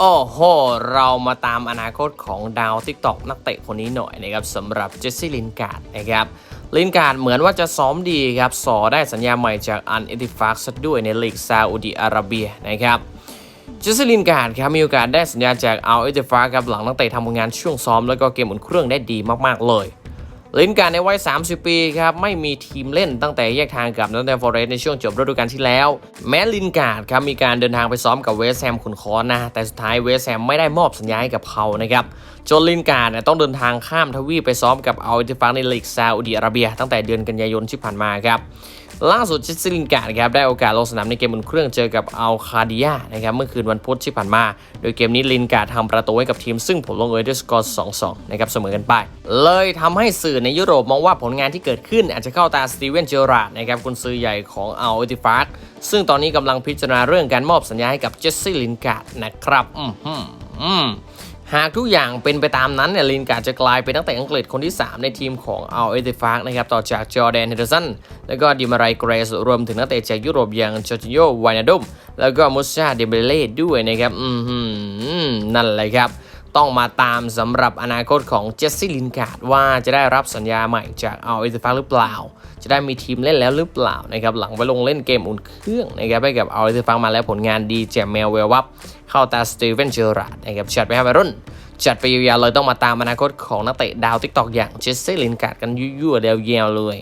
โอ้โห เรามาตามอนาคตของดาวทิกตอกนักเตะคนนี้หน่อยนะครับสำหรับเจสซี่ลินการ์ดนะครับลินการ์ดเหมือนว่าจะซ้อมดีครับสอได้สัญญาใหม่จากอันเอติฟากซด้วยในลีกซาอุดิอาระเบียนะครับเจสซี่ลินการ์ดครับมีโอกาสได้สัญญาจากอัลเอติฟากครับหลังนักเตะทำผลงานช่วงซ้อมแล้วก็เกมอุ่นเครื่องได้ดีมากๆเลย ลินการในวัย 30 ปีครับไม่มีทีมเล่นตั้งแต่แยกทางกับนอตแดมฟอร์เรสในช่วงจบฤดูกาลที่แล้ว แม้ลินการ์ดครับมีการเดินทางไปซ้อมกับเวสแฮมขุนคอนนะ แต่สุดท้ายเวสแฮมไม่ได้มอบสัญญาให้กับเขานะครับจนลินการ์ดต้องเดินทางข้ามทวีปไปซ้อมกับอัลติฟังในลีกซาอุดิอาระเบีย ตั้งแต่เดือนกันยายนที่ผ่านมาครับ ล่าสุดเจสซีลินการ์ดครับได้โอกาสลงสนามในเกมอุ่นเครื่องเจอกับอัลคาดิยานะครับเมื่อคืนวันพุธที่ผ่านมา โดยเกมนี้ลินการ์ทำประตูให้กับทีมซึ่งผลลงเอยด้วยสกอร์ 2-2 นะครับเสมอกันไป เลยทำให้สื่อในยุโรปมองว่าผลงานที่เกิดขึ้นอาจจะเข้าตาสตีเวนเจอราดนะครับกุนซือใหญ่ของอัลอติฟาร์ซึ่งตอนนี้กำลังพิจารณาเรื่องการมอบสัญญาให้กับเจสซี่ลินการ์นะครับอืม หากทุกอย่างเป็นไปตามนั้นเนี่ยลินการ์ดจะกลายเป็นนักเตะอังกฤษคนที่ 3 ในทีมของอัลเอติฟากนะครับต่อจากจอแดนเฮนเดอร์สันแล้วก็ดิมารายเกรสรวมถึงนักเตะจากยุโรปอย่างจอร์จิโยวานาดุมแล้วก็มุชาเดเบเล่ด้วยนะครับ อืมนั่นแหละครับ ต้องมาตามสำหรับอนาคตของเจสซี่ลินการ์ดว่าจะได้รับสัญญาใหม่จากอัลเอติฟาหรือเปล่า จะได้มีทีมเล่นแล้วหรือเปล่านะครับหลังไปลงเล่นเกมอุ่นเครื่องนะครับให้กับอัลเอติฟากมาแล้วผลงานดีแจมแมวเวลวับเข้าตาสตีเวนเจอราร์ดนะครับชัดไปให้วัยรุ่นจัดไปยาวๆเลยต้องมาตามอนาคตของนักเตะดาวทิกตอกอย่างเจสซี่ลินการ์ดกันยั่วๆเดียวๆเลย